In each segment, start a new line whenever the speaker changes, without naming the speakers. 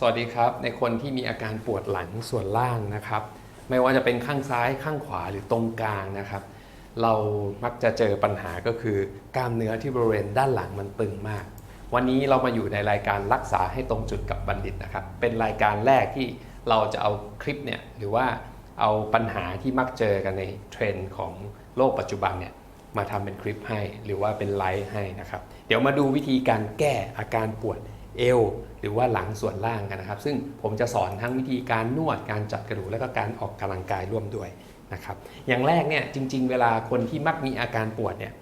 สวัสดีครับ ในคนที่มีอาการปวดหลังส่วนล่างนะครับ ไม่ว่าจะเป็นข้างซ้ายข้างขวาหรือตรงกลางนะครับ เรามักจะเจอปัญหาก็คือกล้ามเนื้อที่บริเวณด้านหลังมันตึงมาก วันนี้เรามาอยู่ในรายการรักษาให้ตรงจุดกับบัณฑิตนะครับ เป็นรายการแรกที่เราจะเอาคลิปเนี่ยหรือว่าเอาปัญหาที่มักเจอกันในเทรนด์ของโลกปัจจุบันเนี่ยมาทำเป็นคลิปให้หรือว่าเป็นไลฟ์ให้นะครับ เดี๋ยวมาดูวิธีการแก้อาการปวด เอวหรือว่าหลังส่วนล่างกันนะครับ ซึ่งผมจะสอนทั้งวิธีการนวดการจัดกระดูกและก็การออกกำลังกายร่วมด้วยนะครับอย่างแรกเนี่ยจริง ๆ เวลาคนที่มักมีอาการปวดเนี่ย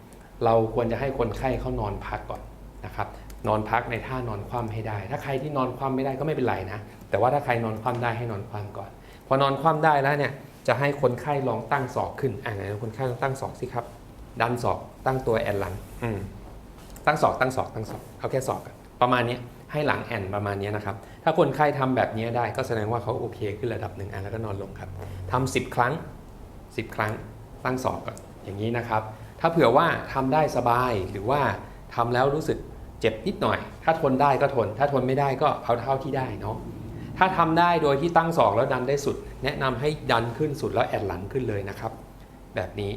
เราควรจะให้คนไข้เขานอนพักก่อนนะครับนอนพักในท่านอนคว่ำให้ได้ ถ้าใครที่นอนคว่ำไม่ได้ก็ไม่เป็นไรนะแต่ว่าถ้าใครนอนคว่ำได้ให้นอนคว่ำก่อน พอนอนคว่ำได้แล้วเนี่ยจะให้คนไข้ลองตั้งศอกขึ้นอ่าไหนคนไข้ลองตั้งศอกสิครับ ดันศอกตั้งตัวแอนหลังตั้งศอกตั้งศอกตั้งศอกเอาแค่ศอกอะประมาณนี้ ให้หลังแอนประมาณนี้นะครับ ถ้าคนไข้ทำแบบนี้ได้ก็แสดงว่าเขาโอเคขึ้นระดับหนึ่งอะแล้วก็นอนลงครับทำสิบครั้ง 10 ครั้งตั้งศอกก่อนอย่างนี้นะครับ ถ้าเผื่อว่าทำได้สบายหรือว่าทำแล้วรู้สึกเจ็บนิดหน่อย ถ้าทนได้ก็ทน ถ้าทนไม่ได้ก็เอาเท่าที่ได้เนาะถ้าทำได้โดยที่ตั้งศอกแล้วดันได้สุด แนะนำให้ดันขึ้นสุดแล้วแอนหลังขึ้นเลยนะครับ แบบนี้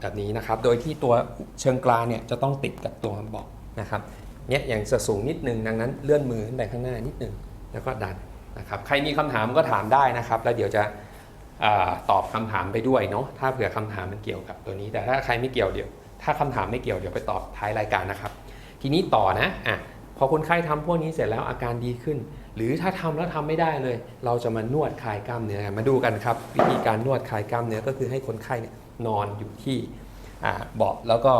แบบนี้นะครับ โดยที่ตัวเชิงกรานเนี่ยจะต้องติดกับตัวบอกนะครับ เนี่ยอย่างจะสูงนิดนึงดังนั้นเลื่อนมือขึ้นไปข้างหน้านิดนึงแล้วก็ดันนะครับใครมีคำถามก็ถามได้นะครับ แล้วเดี๋ยวจะอตอบคำถามไปด้วยเนาะถ้าเผื่อคำถามมันเกี่ยวกับตัวนี้ แต่ถ้าใครไม่เกี่ยวเดี๋ยว ถ้าคำถามไม่เกี่ยวเดี๋ยวไปตอบท้ายรายการนะครับ ทีนี้ต่อนะอะพอคนไข้ทำพวกนี้เสร็จแล้วอาการดีขึ้น หรือถ้าทำแล้วทำไม่ได้เลย เราจะมานวดคลายกล้ามเนื้อมาดูกันครับวิธีการนวดคลายกล้ามเนื้อก็คือให้คนไข้เนี่ยนอนอยู่ที่เบาะแล้วก็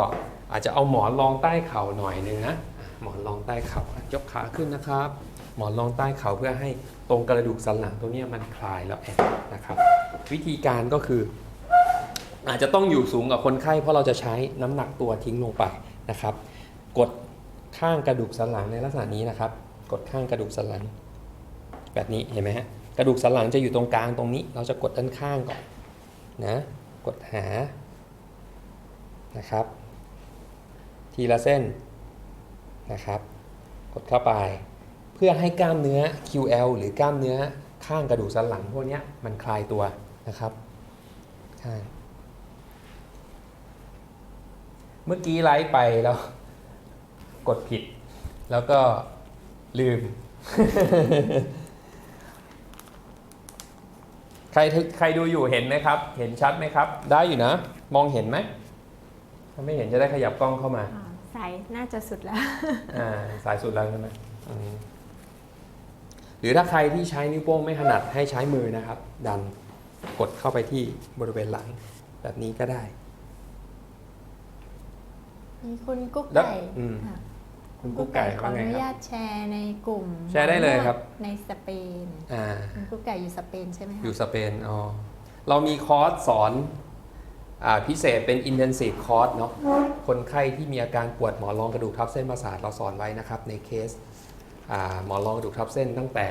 อาจจะเอาหมอนรองใต้เข่าหน่อยนึงนะ หมอนรองใต้เข่ายกขาขึ้นนะครับ หมอนรองใต้เข่าเพื่อให้ตรงกระดูกสันหลังตรงนี้มันคลายแล้วแอนนะครับ วิธีการก็คือ อาจจะต้องอยู่สูงกับคนไข้เพราะเราจะใช้น้ำหนักตัวทิ้งลงไปนะครับ กดข้างกระดูกสันหลังในลักษณะนี้นะครับ กดข้างกระดูกสันหลัง แบบนี้เห็นไหมฮะกระดูกสันหลังจะอยู่ตรงกลางตรงนี้ เราจะกดด้านข้างก่อนนะกดหานะครับ ทีละเส้น นะครับกดเข้าไป เพื่อให้กล้ามเนื้อ QL หรือกล้ามเนื้อข้างกระดูกสันหลังพวกนี้มันคลายตัวนะครับข้างเมื่อกี้ไลฟ์ไปแล้วกดผิด แล้วก็ลืม ใครใครดูอยู่เห็นไหมครับ เห็นชัดไหมครับ ได้อยู่นะ มองเห็นไหม ถ้าไม่เห็นจะได้ขยับกล้องเข้ามา
สายน่าจะสุดแล้ว
อ่าสายสุดแล้วใช่ไหมอืมหรือถ้าใครที่ใช้นิ้วโป้งไม่ถนัดให้ใช้มือนะครับ ดันกดเข้าไปที่บริเวณหลัง แบบนี้ก็ได้
มีคุณกุ๊ก
แล้ว
ไก่
อืม
ค่ะ
คุณกุ๊กไก่
ขอ
ว่า
อ
ไง
นุ
ครับ
ญาตแชร์ในกลุ่ม
แชร์ได้เลยครับ
ในสเปน
อ่า
คุณกุ๊กไก่อยู่สเปนใช่ไหมคะ
อยู่สเปน อ๋อ เรามีคอร์สสอนอา พิเศษเป็น intensive course เนาะคนไข้ที่มีอาการปวดหมอนรองกระดูกทับเส้นประสาทเราสอนไว้นะครับ ในเคสหมอนรองกระดูกทับเส้นตั้งแต่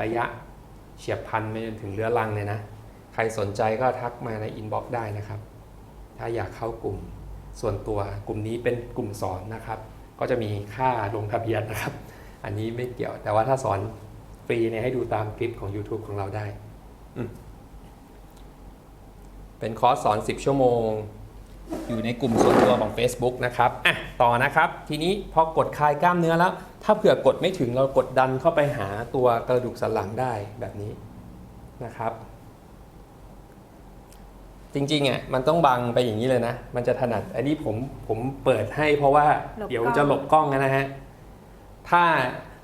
ระยะเฉียบพลันไปจนถึงเรื้อรังเลยนะ ใครสนใจก็ทักมาในอินบ็อกซ์ได้นะครับ ถ้าอยากเข้ากลุ่มส่วนตัวกลุ่มนี้เป็นกลุ่มสอนนะครับ ก็จะมีค่าลงทะเบียนนะครับ อันนี้ไม่เกี่ยวแต่ว่าถ้าสอนฟรีเนี่ยให้ดูตามคลิปของ YouTube ของเราได้ เป็นคอร์สสอน 10 ชั่วโมง อยู่ในกลุ่มส่วนตัวของ Facebook นะครับอะต่อนะครับ ทีนี้พอกดคลายกล้ามเนื้อแล้ว ถ้าเผื่อกดไม่ถึงเรากดดันเข้าไปหาตัวกระดูกสันหลังได้แบบนี้นะครับ จริงๆอะมันต้องบังไปอย่างนี้เลยนะ มันจะถนัดอันนี้ผมผมเปิดให้เพราะว่าเดี๋ยวจะหลบกล้องนะฮะถ้า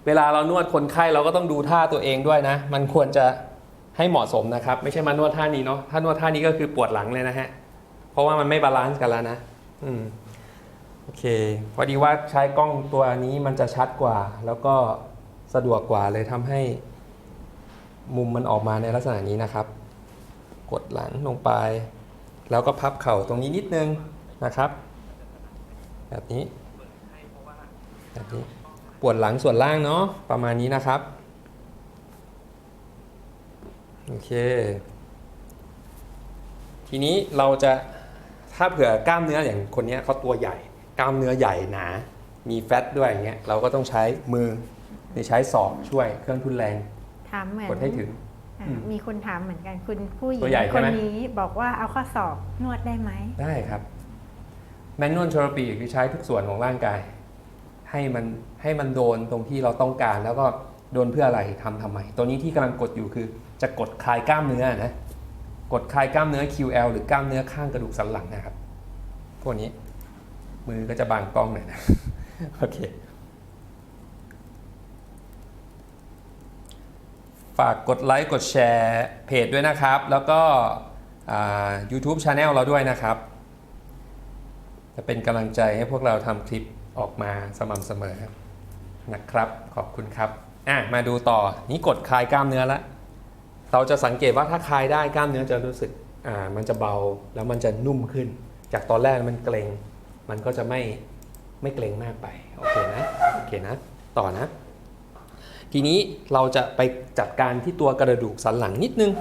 เวลาเรานวดคนไข้เราก็ต้องดูท่าตัวเองด้วยนะ มันควรจะ ให้เหมาะสมนะครับ ไม่ใช่มานวดท่านี้เนาะถ้านวดท่านี้ก็คือปวดหลังเลยนะฮะ เพราะว่ามันไม่บาลานซ์กันแล้วนะ อืมโอเค พอดีว่าใช้กล้องตัวนี้มันจะชัดกว่า แล้วก็สะดวกกว่าเลยทำให้ มุมมันออกมาในลักษณะนี้นะครับ กดหลังลงไป แล้วก็พับเข่าตรงนี้นิดนึงนะครับ แบบนี้ แบบนี้ ปวดหลังส่วนล่างเนาะประมาณนี้นะครับ โอเค ทีนี้เราจะถ้าเผื่อกล้ามเนื้ออย่างคนเนี้ยเขาตัวใหญ่ กล้ามเนื้อใหญ่หนา มีแฟตด้วยอย่างเงี้ยเราก็ต้องใช้มือหรือใช้ศอกช่วยเครื่องทุนแรง
ถามเหมือน
กดให้ถึง
อะ
อืม
มีคนถามเหมือนกันคุณผู้หญิ
ตัว
ง
ใหญ่ใช่
คน
ไหม
นี้บอกว่าเอาข้อศอกนวดได้ไหม
ได้ครับแมนนวลเทอราปีคือใช้ทุกส่วนของร่างกาย ให้มันให้มันโดนตรงที่เราต้องการแล้วก็โดนเพื่ออะไรทำทำไม ตัวนี้ที่กำลังกดอยู่คือ จะกดคลายกล้ามเนื้อนะกดคลายกล้ามเนื้อ QL หรือกล้ามเนื้อข้างกระดูกสันหลังนะครับ พวกนี้มือก็จะบางกล้องหน่อยนะโอเคฝากกดไลค์กดแชร์เพจด้วยนะครับ แล้วก็อ่า YouTube Channel เราด้วยนะครับ จะเป็นกำลังใจให้พวกเราทำคลิปออกมาสม่ำเสมอนะครับ ขอบคุณครับอะมาดูต่อ นี่กดคลายกล้ามเนื้อแล้ว เราจะสังเกตว่าถ้าคลายได้กล้ามเนื้อจะรู้สึกอ่ามันจะเบาแล้วมันจะนุ่มขึ้น จากตอนแรกมันเกร็งมันก็จะไม่ไม่เกร็งมากไปโอเคนะโอเคนะ ต่อนะ ทีนี้เราจะไปจัดการที่ตัวกระดูกสันหลังนิดนึง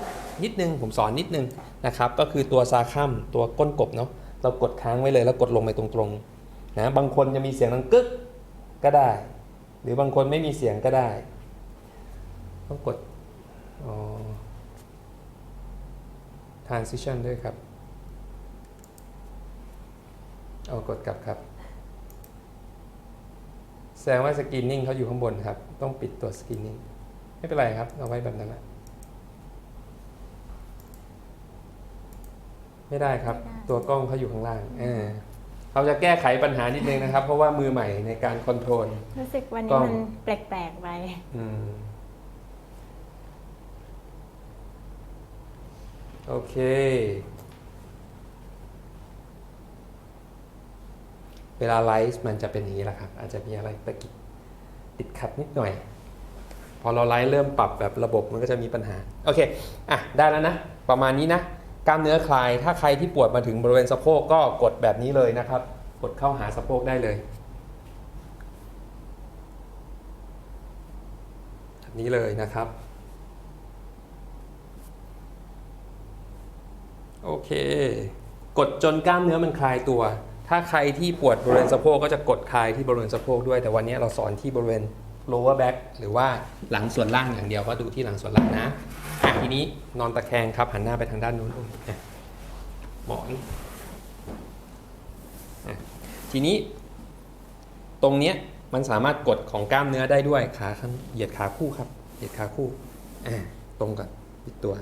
นิดนึงผมสอนนิดนึงนะครับก็คือตัวซาคัมตัวก้นกบเนาะเรากดค้างไว้เลยแล้วกดลงไปตรงๆนะบางคนจะมีเสียงดังกึกก็ได้ หรือบางคนไม่มีเสียงก็ได้ต้องกด transition ด้วยครับ เอากดกลับครับ แสดงว่าสกรีนนิ่งเขาอยู่ข้างบนครับ ต้องปิดตัวสกรีนนิ่งไม่เป็นไรครับ เอาไว้แบบนั้นแหละไม่ได้ครับ
ไม่ได้
ตัวกล้องเขาอยู่ข้างล่างเออเราจะแก้ไขปัญหานิดนึงนะครับ เพราะว่ามือใหม่ในการคอนโทรล
รู้สึกวัน
กล้
นี้
อง
มันแปลกๆไป
อืม โอเค เวลาไลฟ์มันจะเป็นอย่างนี้แหละครับ อาจจะมีอะไรตะกิดติดขัดนิดหน่อย พอเราไลฟ์เริ่มปรับแบบระบบมันก็จะมีปัญหา โอเค อะ ได้แล้วนะ ประมาณนี้นะ กล้ามเนื้อคลาย ถ้าใครที่ปวดมาถึงบริเวณสะโพกก็กดแบบนี้เลยนะครับ กดเข้าหาสะโพกได้เลยแบบนี้เลยนะครับ โอเค กดจนกล้ามเนื้อมันคลายตัว ถ้าใครที่ปวดบริเวณสะโพกก็จะกดคลายที่บริเวณสะโพกด้วย แต่วันนี้เราสอนที่บริเวณ lower back หรือว่าหลังส่วนล่างอย่างเดียวก็ดูที่หลังส่วนล่างนะอะทีนี้นอนตะแคงครับหันหน้าไปทางด้านนู้นอะหมอนอะทีนี้ ตรงเนี้ยมันสามารถกดของกล้ามเนื้อได้ด้วยขาข้างเหยียดขาคู่ครับ เหยียดขาคู่อ่าตรงกับปิดตัว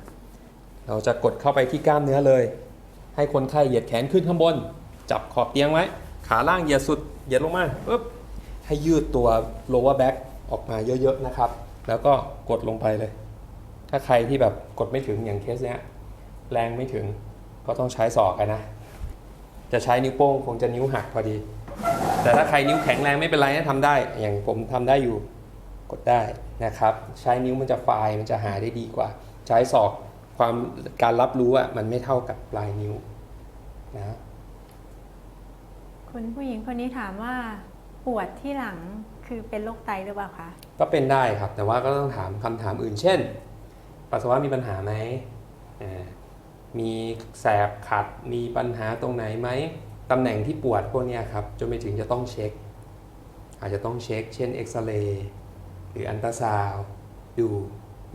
เราจะกดเข้าไปที่กล้ามเนื้อเลย ให้คนไข้เหยียดแขนขึ้นข้างบน จับขอบเตียงไว้ ขาล่างเหยียดสุด เหยียดลงมาปึ๊บให้ยืดตัว lower back ออกมาเยอะๆนะครับ แล้วก็กดลงไปเลย ถ้าใครที่แบบกดไม่ถึงอย่างเคสเนี้ย แรงไม่ถึงก็ต้องใช้ศอกกันนะ จะใช้นิ้วโป้งคงจะนิ้วหักพอดี แต่ถ้าใครนิ้วแข็งแรงไม่เป็นไรนะทำได้ อย่างผมทำได้อยู่ กดได้นะครับ ใช้นิ้วมันจะฟล์มันจะหาได้ดีกว่า ใช้ศอก ความการรับรู้อะมันไม่เท่ากับปลายนิ้วนะ
คุณผู้หญิงคนนี้ถามว่าปวดที่หลังคือเป็นโรคไตหรือเปล่าคะ
ก็เป็นได้ครับ แต่ว่าก็ต้องถามคำถามอื่น เช่น ปัสสาวะมีปัญหาไหมอ่ามีแสบขัดมีปัญหาตรงไหนไหมตำแหน่งที่ปวดพวกเนี้ยครับจนไปถึงจะต้องเช็ค อาจจะต้องเช็ค เช่นเอ็กซเรย์หรืออันตราซาวด์ดู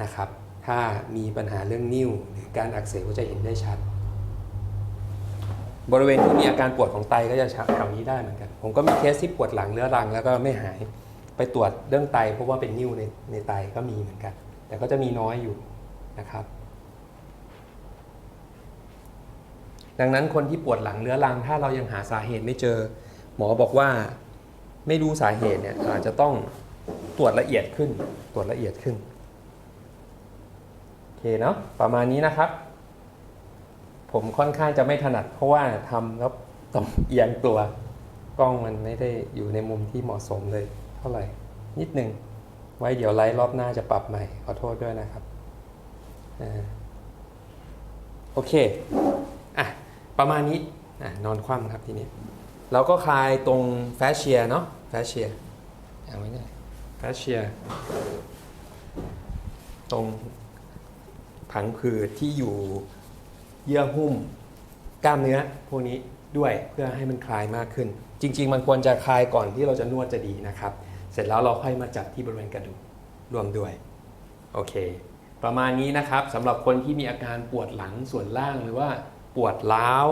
นะครับ ถ้ามีปัญหาเรื่องนิ่วหรือการอักเสบก็จะเห็นได้ชัด บริเวณที่มีอาการปวดของไตก็จะชัดแถวนี้ได้เหมือนกัน ผมก็มีเคสที่ปวดหลังเรื้อรังแล้วก็ไม่หายไปตรวจเรื่องไตเพราะว่าเป็นนิ่วในในไตก็มีเหมือนกัน แต่ก็จะมีน้อยอยู่นะครับ ดังนั้นคนที่ปวดหลังเรื้อรัง ถ้าเรายังหาสาเหตุไม่เจอ หมอบอกว่าไม่รู้สาเหตุเนี่ยอาจจะต้องตรวจละเอียดขึ้นตรวจละเอียดขึ้น เคเนาะประมาณนี้นะครับ ผมค่อนข้างจะไม่ถนัด เพราะว่าทำแล้วต้องเอียงตัว กล้องมันไม่ได้อยู่ในมุมที่เหมาะสมเลย เท่าไหร่ นิดหนึ่งไว้เดี๋ยวไลฟ์รอบหน้าจะปรับใหม่ ขอโทษด้วยนะครับอโอเคอะประมาณนี้อะนอนคว่ำครับทีนี้เราก็คลายตรงแฟชเชียเนาะแฟชเชียเอาไว้หน่อยแฟชเชียตรง ผังผืดที่อยู่เยื่อหุ้มกล้ามเนื้อพวกนี้ด้วยเพื่อให้มันคลายมากขึ้น จริง ๆ มันควรจะคลายก่อนที่เราจะนวดจะดีนะครับ เสร็จแล้วเราค่อยมาจัดที่บริเวณกระดูกรวมด้วยโอเค ประมาณนี้นะครับสำหรับคนที่มีอาการปวดหลังส่วนล่างหรือว่าปวดล้าว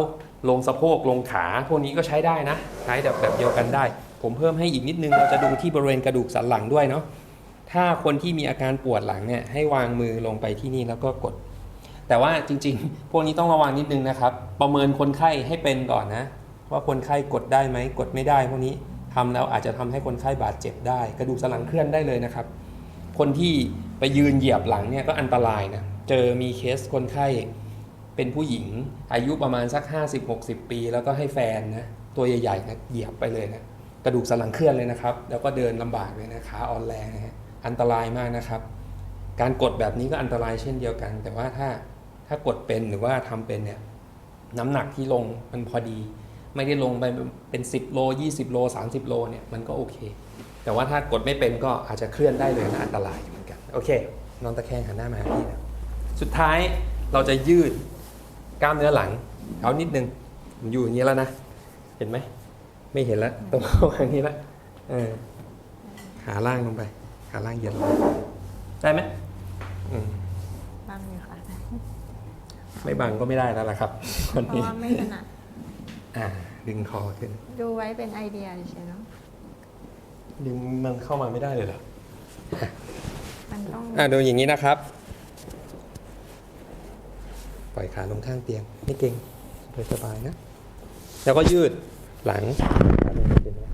ลงสะโพกลงขาพวกนี้ก็ใช้ได้นะ ใช้แบบแบบเดียวกันได้ ผมเพิ่มให้อีกนิดนึงเราจะดูที่บริเวณกระดูกสันหลังด้วยเนาะ ถ้าคนที่มีอาการปวดหลังเนี่ยให้วางมือลงไปที่นี่แล้วก็กด แต่ว่าจริง ๆ พวกนี้ต้องระวังนิดนึงนะครับ ประเมินคนไข้ให้เป็นก่อนนะ ว่าคนไข้กดได้ไหมกดไม่ได้พวกนี้ทำแล้วอาจจะทำให้คนไข้บาดเจ็บได้ กระดูกสันหลังเคลื่อนได้เลยนะครับ คนที่ไปยืนเหยียบหลังเนี่ยก็อันตรายนะเจอมีเคสคนไข้เป็นผู้หญิง อายุประมาณสัก 50-60 ปี แล้วก็ให้แฟนนะตัวใหญ่ๆนะเหยียบไปเลยนะกระดูกสันหลังเคลื่อนเลยนะครับ แล้วก็เดินลำบากเลยนะขาอ่อนแรงนะฮะ อันตรายมากนะครับ การกดแบบนี้ก็อันตรายเช่นเดียวกัน แต่ว่าถ้าถ้ากดเป็นหรือว่าทำเป็นเนี่ยน้ำหนักที่ลงมันพอดี ไม่ได้ลงไปเป็น 10 โล 20 โล 30 โลเนี่ยมันก็โอเค แต่ว่าถ้ากดไม่เป็นก็อาจจะเคลื่อนได้เลยนะอันตรายเหมือนกันโอเคนอนตะแคงหันหน้ามาหาพี่นะสุดท้ายเราจะยืดกล้ามเนื้อหลังเอานิดนึงอยู่อย่างนี้แล้วนะ เห็นไหม ไม่เห็นแล้วตรงเข้างนี้แล้วเออขาล่างลงไป ขาล่างเหยียดลงไปได้ไหมอืม
บ้างอยู่ค่ะ
ไม่บังก็ไม่ได้แล้วล่ะครับวัน
เพราะ
นี้
ว่าไม่ถนัด
อ่า ดึงคอขึ้น
ดูไว้เป็นไอเดียเฉยๆเนาะ
ดึงมันเข้ามาไม่ได้เลยเหรอ
มันต้อง
อ่าดูอย่างนี้นะครับ ปล่อยขาลงข้างเตียง ไม่เก่งสบายๆนะ แล้วก็ยืดหลังขาลงข้างเตียงนะ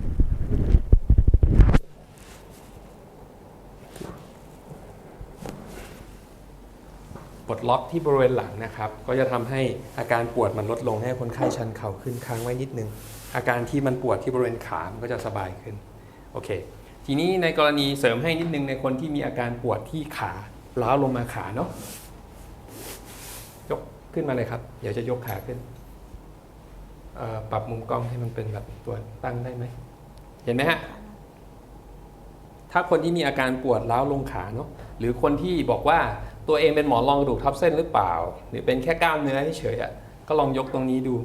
ป ล็อกที่บริเวณหลังนะครับ ก็จะทำให้อาการปวดมันลดลงให้คนไข้ชันเข่าขึ้นค้างไว้นิดนึง อาการที่มันปวดที่บริเวณขามันก็จะสบายขึ้นโอเค ทีนี้ในกรณีเสริมให้นิดนึงในคนที่มีอาการปวดที่ขาล้าลงมาขาเนาะยกขึ้นมาเลยครับ เดี๋ยวจะยกขาขึ้นปรับมุมกล้องให้มันเป็นแบบตัวตั้งได้ไหมเห็นไหมฮะถ้าคนที่มีอาการปวดล้าลงขาเนาะหรือคนที่บอกว่า ตัวเองเป็นหมอนรองกระดูกทับเส้นหรือเปล่า หรือเป็นแค่กล้ามเนื้อเฉยๆอะก็ลองยกตรงนี้ดู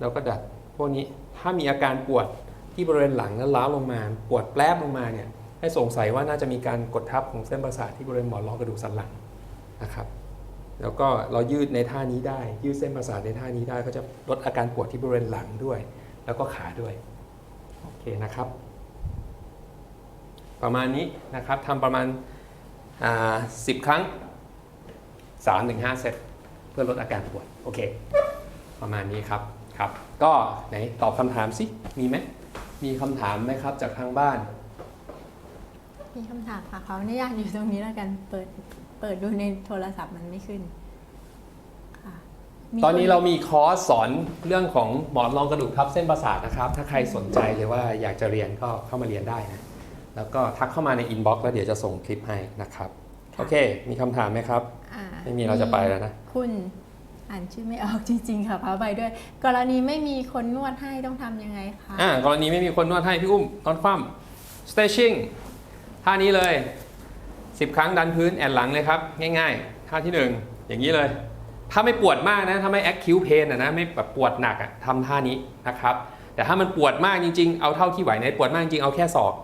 แล้วก็ดัดพวกนี้ถ้ามีอาการปวดที่บริเวณหลังแล้วล้าลงมา ปวดแปลบลงมาเนี่ยให้สงสัยว่าน่าจะมีการกดทับของเส้นประสาทที่บริเวณหมอนรองกระดูกสันหลังนะครับ แล้วก็เรายืดในท่านี้ได้ ยืดเส้นประสาทในท่านี้ได้ก็จะลดอาการปวดที่บริเวณหลังด้วย แล้วก็ขาด้วยโอเคนะครับ ประมาณนี้นะครับทำประมาณ อ่า10ครั้ง3-5เซตเพื่อลดอาการปวดโอเค ประมาณนี้ครับครับ ก็ไหนตอบคำถามสิมีไหมมีคำถามไหมครับ จากทางบ้าน
มีคำถามค่ะเขาอนุญาตอยู่ตรงนี้แล้วกันเปิดเปิดดูในโทรศัพท์มันไม่ขึ้นค่ะมี
ตอนนี้
ค
เรามีคอร์สสอนเรื่องของหมอนรองกระดูกทับเส้นประสาทนะครับ ถ้าใครสนใจหรือว่าอยากจะเรียนก็เข้ามาเรียนได้นะ แล้วก็ทักเข้ามาในอินบ็อกซ์แล้วเดี๋ยวจะส่งคลิปให้นะครับ โอเค มีคำถามไหมครับ
อ่า
ไม่มีเราจะไปแล้วนะ
คุณอ่านชื่อไม่ออกจริงๆค่ะพาไปด้วย กรณีไม่มีคนนวดให้ต้องทำยังไงคะ
อ่ากรณีไม่มีคนนวดให้พี่อุ้มนอนคว่ำ stretching ท่านี้เลย 10 ครั้งดันพื้นแอนหลังเลยครับ ง่ายๆ ท่าที่1อย่างนี้เลย ถ้าไม่ปวดมากนะ ถ้าไม่ acute pain อะนะ ไม่แบบปวดหนักอะทำท่านี้นะครับ แต่ถ้ามันปวดมากจริงๆ เอาเท่าที่ไหวในปวดมากจริงเอาแค่ศอก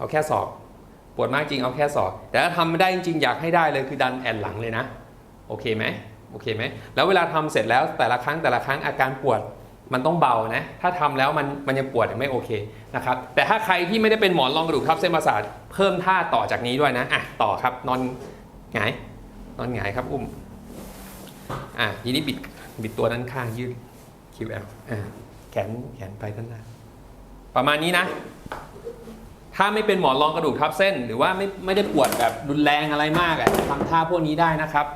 เอาแค่ศอก ปวดมากจริงเอาแค่ศอก แต่ถ้าทำไม่ได้จริงอยากให้ได้เลยคือดันแอนหลังเลยนะ โอเคไหมโอเคไหมแล้วเวลาทำเสร็จแล้วแต่ละครั้งแต่ละครั้งอาการปวดมันต้องเบานะ ถ้าทำแล้วมันมันยังปวดยังไม่โอเคนะครับ แต่ถ้าใครที่ไม่ได้เป็นหมอนรองกระดูกทับเส้นประสาทเพิ่มท่าต่อจากนี้ด้วยนะ อะ ต่อครับ นอนหงาย นอนหงายครับ อุ้ม อะทีนี้บิด บิดตัวด้านข้างยืด QL อะ แขน แขนไปด้านหน้า ประมาณนี้นะ ถ้าไม่เป็นหมอนรองกระดูกทับเส้น หรือว่าไม่ไม่ได้ปวดแบบรุนแรงอะไรมากอะทำท่าพวกนี้ได้นะครับ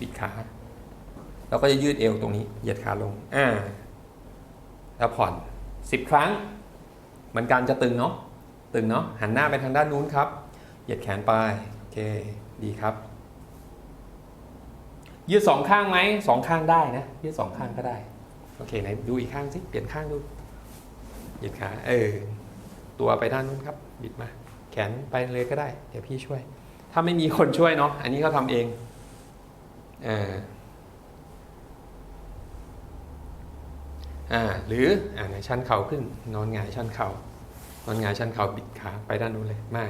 บิดขาแล้วก็จะยืดเอวตรงนี้เหยียดขาลงอ่าแล้วผ่อน 10 ครั้งเหมือนกันจะตึงเนาะตึงเนาะหันหน้าไปทางด้านนู้นครับ เหยียดแขนไปโอเคดีครับ ยืดสองข้างไหมสองข้างได้นะ ยืดสองข้างก็ได้ โอเคไหนดูอีกข้างสิเปลี่ยนข้างดู เหยียดขาเออ ตัวไปด้านนู้นครับ บิดมา แขนไปเลยก็ได้ เดี๋ยวพี่ช่วย ถ้าไม่มีคนช่วยเนาะอันนี้เขาทำเองอ่าอ่าหรืออ่าไหนชันเข่าขึ้น นอนหงายชันเข่าตอนหงายชันเข่าบิดขาไปด้านนู้นเลยไม่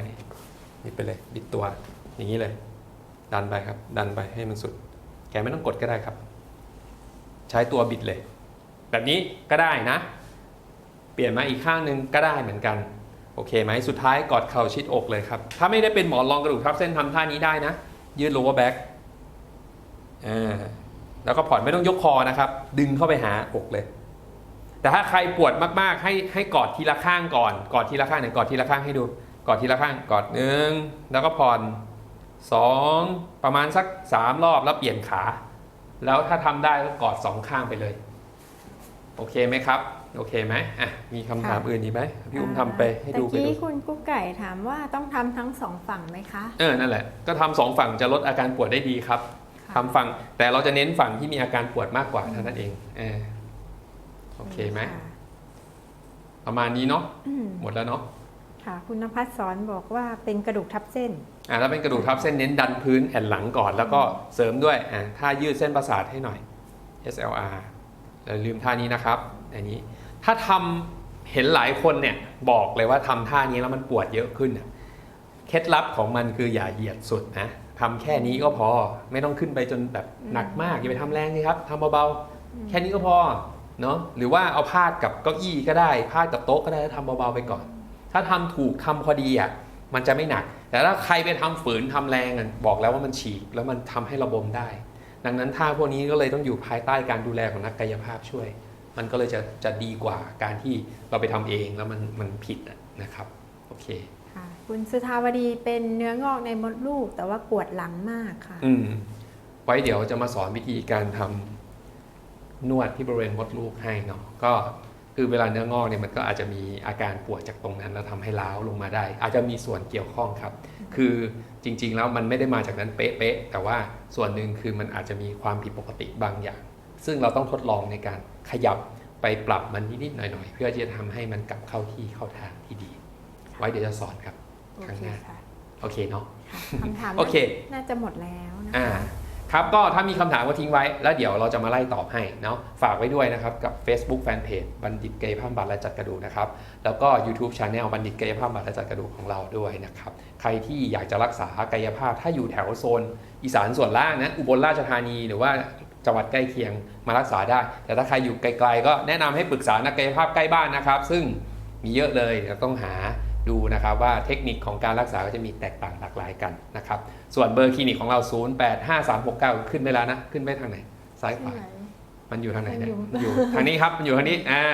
บิดไปเลยบิดตัวอย่างนี้เลย ดันไปครับ ดันไปให้มันสุด แขนไม่ต้องกดก็ได้ครับ ใช้ตัวบิดเลย แบบนี้ก็ได้นะ เปลี่ยนมาอีกข้างหนึ่งก็ได้เหมือนกัน โอเคไหมสุดท้ายกอดเข่าชิดอกเลยครับ ถ้าไม่ได้เป็นหมอนรองกระดูกทับเส้นทำท่านี้ได้นะ ยืด lower back อ่าแล้วก็ผ่อนไม่ต้องยกคอนะครับ ดึงเข้าไปหาอกเลย แต่ถ้าใครปวดมากๆ ให้ให้กอดทีละข้างก่อนกอดทีละข้างไหนกอดทีละข้างให้ดูกอดทีละข้างกอดหนึ่งแล้วก็ผ่อนสองประมาณสักสามรอบแล้วเปลี่ยนขา แล้วถ้าทำได้ก็กอดสองข้างไปเลย โอเคไหมครับ โอเคไหมอะมีคำถามอื่นอีกไหมพี่อุ้มทำไปให้ดูไป
ตะ
ดู
กี้คุณกุ๊กไก่ถามว่าต้องทำทั้งสองฝั่งไหมคะ
เออ นั่นแหละ ก็ทำสองฝั่งจะลดอาการปวดได้ดีครับ
ค่ะ
ทำฝั่ง แต่เราจะเน้นฝั่งที่มีอาการปวดมากกว่าเท่านั้นเองเออโอเคไหม
ค่ะ
ประมาณนี้เนาะ
อืม
หมดแล้วเนาะ
ค่ะ คุณนภัสสอนบอกว่าเป็นกระดูกทับเส้น
อ่าถ้าเป็นกระดูกทับเส้นเน้นดันพื้นแอนหลังก่อน แล้วก็เสริมด้วย อ่าท่ายืดเส้นประสาทให้หน่อย SLR อย่าลืมท่านี้นะครับ อันนี้ ถ้าทำเห็นหลายคนเนี่ยบอกเลยว่าทำท่านี้แล้วมันปวดเยอะขึ้นน่ะเคล็ดลับของมันคืออย่าเหยียดสุดนะทำแค่นี้ก็พอ ไม่ต้องขึ้นไปจนแบบหนักมากอย่าไปทำแรงสิครับทำเบาๆแค่นี้ก็พอเนาะหรือว่าเอาพาดกับเก้าอี้ก็ได้พาดกับโต๊ะก็ได้แล้วทำเบาๆไปก่อน ถ้าทำถูกทำพอดีอะมันจะไม่หนัก แต่ถ้าใครไปทำฝืนทำแรงอะบอกแล้วว่ามันฉีกแล้วมันทำให้ระบมได้ ดังนั้นท่าพวกนี้ก็เลยต้องอยู่ภายใต้การดูแลของนักกายภาพช่วย มันก็เลยจะจะดีกว่าการที่เราไปทำเองแล้วมันมันผิดอะนะครับโอเค
ค่ะคุณสุธาวดีเป็นเนื้องอกในมดลูก แต่ว่าปวดหลังมากค่ะ
อืมไว้เดี๋ยวจะมาสอนวิธีการทำนวดที่บริเวณมดลูกให้เนาะก็คือเวลาเนื้องอกเนี่ยมันก็อาจจะมีอาการปวดจากตรงนั้น แล้วทำให้ล้าวลงมาได้ อาจจะมีส่วนเกี่ยวข้องครับ คือจริง ๆ แล้วมันไม่ได้มาจากนั้นเป๊ะๆแต่ว่าส่วนหนึ่งคือมันอาจจะมีความผิดปกติบางอย่าง ซึ่งเราต้องทดลองในการขยับไปปรับมันนิดๆหน่อยๆ เพื่อที่จะทำให้มันกลับเข้าที่เข้าทางที่ดี ไว้เดี๋ยวจะสอนครับ
โอ
ครั้ง
เค
หน้า
ค่ะ
โอเคเนาะ
ค่ะคำถาม
โอเค
น่าจะหมดแล้วนะ
อ่า
คะ
ครับก็ถ้ามีคำถามก็ทิ้งไว้ แล้วเดี๋ยวเราจะมาไล่ตอบให้เนาะฝากไว้ด้วยนะครับ กับ Facebook Fanpage บัณฑิตกายภาพบำบัดและจัดกระดูกนะครับ แล้วก็ YouTube Channel บัณฑิตกายภาพบำบัดและจัดกระดูกของเราด้วยนะครับ ใครที่อยากจะรักษากายภาพถ้าอยู่แถวโซน อีสานส่วนล่างนะอุบลราชธานีหรือว่า จังหวัดใกล้เคียงมารักษาได้ แต่ถ้าใครอยู่ไกลๆ ก็แนะนำให้ปรึกษานักกายภาพใกล้บ้านนะครับ ซึ่งมีเยอะเลยเดี๋ยวต้องหาดูนะครับว่าเทคนิคของการรักษาก็จะมีแตกต่างหลากหลายกันนะครับ ส่วนเบอร์คลินิกของเรา 085369 ขึ้นไปแล้วนะ ขึ้นไปทางไหน ซ้ายขวา มันอยู่ทางไหนเนี่ย
มันอยู่
อยู่ทางนี้ครับ มันอยู่ทางนี้ อ่า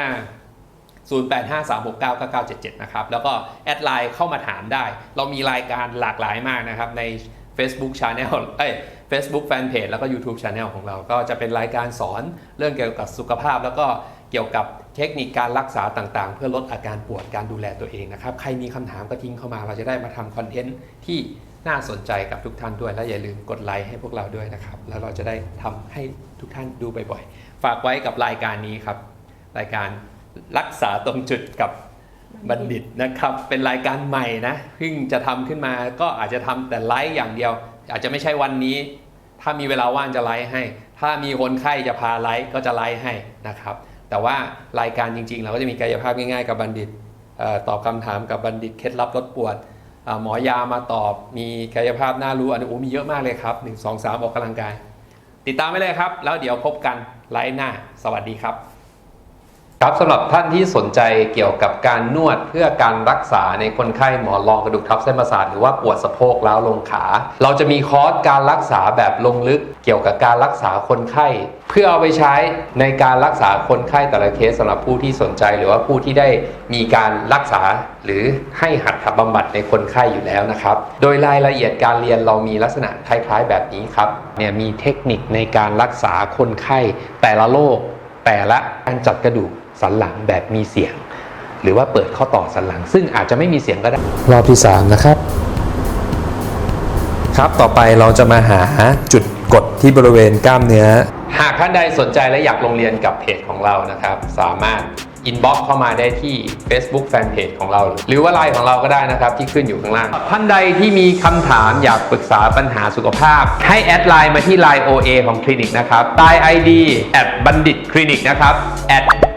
0853699977 นะครับ แล้วก็แอดไลน์เข้ามาถามได้ เรามีรายการหลากหลายมากนะครับใน Facebook Channel เอ้ย Facebook Fanpage แล้วก็ YouTube Channel ของเราก็จะเป็นรายการสอนเรื่องเกี่ยวกับสุขภาพ แล้วก็เกี่ยวกับเทคนิคการรักษาต่างๆ เพื่อลดอาการปวดการดูแลตัวเองนะครับ ใครมีคำถามก็ทิ้งเข้ามา เราจะได้มาทำคอนเทนต์ที่น่าสนใจกับทุกท่านด้วย และอย่าลืมกดไลค์ให้พวกเราด้วยนะครับ แล้วเราจะได้ทำให้ทุกท่านดูบ่อยๆ ฝากไว้กับรายการนี้ครับ รายการรักษาตรงจุดกับ บัณฑิตนะครับเป็นรายการใหม่นะเพิ่งจะทำขึ้นมาก็อาจจะทำแต่ไลฟ์อย่างเดียว อาจจะไม่ใช่วันนี้ ถ้ามีเวลาว่างจะไลฟ์ให้ ถ้ามีคนไข้จะพาไลฟ์ก็จะไลฟ์ให้นะครับ แต่ว่ารายการจริงๆ เราก็จะมีกายภาพง่าย ๆ กับบัณฑิตออตอบคำถามกับบัณฑิตเคล็ดลับลดปวดหมอยามาตอบมีกายภาพน่ารู้อันนี้โอ้มีเยอะมากเลยครับ 1 2 3 ออกกำลังกาย ติดตามไว้เลยครับ แล้วเดี๋ยวพบกันไลฟ์หน้า สวัสดีครับ ครับสำหรับท่านที่สนใจเกี่ยวกับการนวดเพื่อการรักษาในคนไข้หมอนรองกระดูกทับเส้นประสาทหรือว่าปวดสะโพกแล้วลงขา เราจะมีคอร์สการรักษาแบบลงลึกเกี่ยวกับการรักษาคนไข้ เพื่อเอาไปใช้ในการรักษาคนไข้แต่ละเคสสำหรับผู้ที่สนใจหรือว่าผู้ที่ได้มีการรักษาหรือให้หัตถบำบัดในคนไข้อยู่แล้วนะครับ โดยรายละเอียดการเรียนเรามีลักษณะคล้ายๆ แบบนี้ครับเนี่ยมีเทคนิคในการรักษาคนไข้แต่ละโรคแต่ละการจัดกระดูก สันหลังแบบมีเสียง หรือว่าเปิดข้อต่อสันหลัง ซึ่งอาจจะไม่มีเสียงก็ได้ รอบที่ 3 นะครับ ครับต่อไปเราจะมาหาจุดกดที่บริเวณกล้ามเนื้อ หากท่านใดสนใจและอยากลงเรียนกับเพจของเรานะครับ สามารถอินบ็อกเข้ามาได้ที่ Facebook Fanpage ของเรา หรือว่าไลน์ของเราก็ได้นะครับ ที่ขึ้นอยู่ข้างล่าง ท่านใดที่มีคำถามอยากปรึกษาปัญหาสุขภาพ ให้แอดไลน์มาที่ไลน์ OA ของคลินิกนะครับใต้ ID แอดบัณฑิตคลินิกนะครับ at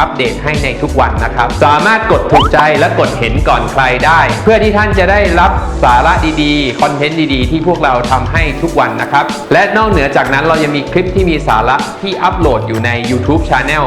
อัปเดตให้ในทุกวันนะครับ สามารถกดถูกใจและกดเห็นก่อนใครได้ เพื่อที่ท่านจะได้รับสาระดีๆ คอนเทนต์ดีๆ ที่พวกเราทำให้ทุกวันนะครับ และนอกเหนือจากนั้นเรายังมีคลิปที่มีสาระที่อัปโหลดอยู่ใน YouTube Channel